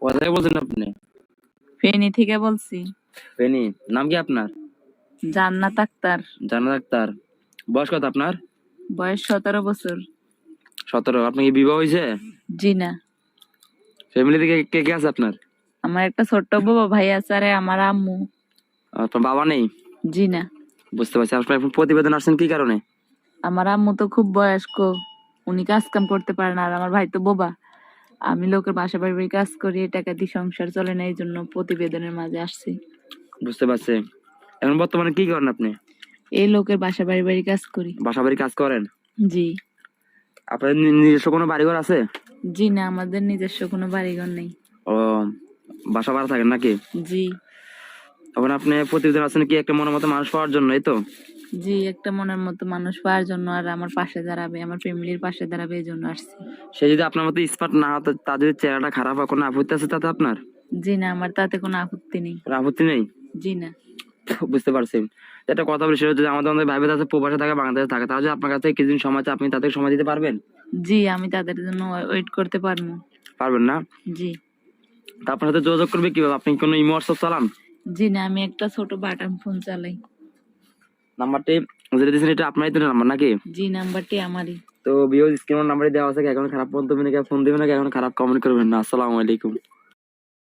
কোথা থেকে বলছেন আপনি। ফেনী থেকে বলছি। ফেনি নাম কি আপনার? জান্নাত আক্তার। জানা ডাক্তার বয়স কত আপনার? বয়স সতেরো বছর। সতেরো আপনি কি বিবাহ হয়েছে? জি না। ফ্যামিলি থেকে কে কে আছে আপনার? আমার একটা ছোট্ট বাবা ভাই আছে আরে আমার আম্মু। আপনার বাবা নেই? জি না। বুঝতে পারছি আপনার এখন প্রতিবেদন আসছেন কি কারণে? আমার আম্মু তো খুব বয়স্ক উনি কাজ কাম করতে পারে না আর আমার ভাই তো বোবা। আমি লোকের বাসা বাড়ি কাজ করি টাকা দিয়ে সংসার চলে না এই জন্য প্রতিবেদনের মাঝে আসছি। বুঝতে পারছি। এখন বর্তমানে কি করেন আপনি? এই লোকের বাসা বাড়ি বাড়ি কাজ করি। বাসা বাড়ি কাজ করেন? জি। আপনার নিজস্ব কোনো বাড়িঘর আছে? জি না আমাদের নিজস্ব কোনো বাড়িঘর নেই। ও বাসা ভাড়া থাকেন নাকি? জি। এখন আপনি প্রতিবেদন আসছেন কি একটা মনের মতো মানুষ পাওয়ার জন্য এই তো? জি একটা মনের মতো মানুষ পাওয়ার জন্য আর আমার পাশে দাঁড়াবে আমার ফ্যামিলির পাশে দাঁড়াবে এই জন্য আসছি। সে যদি আপনার মতো স্মার্ট না হতো তার যদি চেহারাটা খারাপ হয় কোনো আপত্তি আছে তাতে আপনার? জি না আমার তাতে কোনো আপত্তি নেই। আপত্তি নেই? জি না। বুঝতে পারছি। একটা কথা বলি সেটা যদি আমাদের আমাদের ভাই আছে প্রবাসে থাকে বাংলাদেশে থাকে তাহলে আপনার কাছে কিছুদিন সময় আছে আপনি তাদের সময় দিতে পারবেন? জি আমি তাদের জন্য ওয়েট করতে পারব। পারবেন না? জি। আপনার সাথে যোগাযোগ করবে কীভাবে? আপনি কোনো ইমো হোয়াটসঅ্যাপ চালান? জি না আমি একটা ছোট বাটন ফোন চালাই। নাম্বারটি যেটা দিয়েছেন এটা আপনারই তো নাম্বার নাকি? জি নাম্বারটি আমারই। তো বিও স্ক্রিন নাম্বারই দেওয়া আছে এখন খারাপ ফোন দেবেন না ফোন দেবেন না এখন খারাপ কমেন্ট করবেন না। আসসালামু আলাইকুম।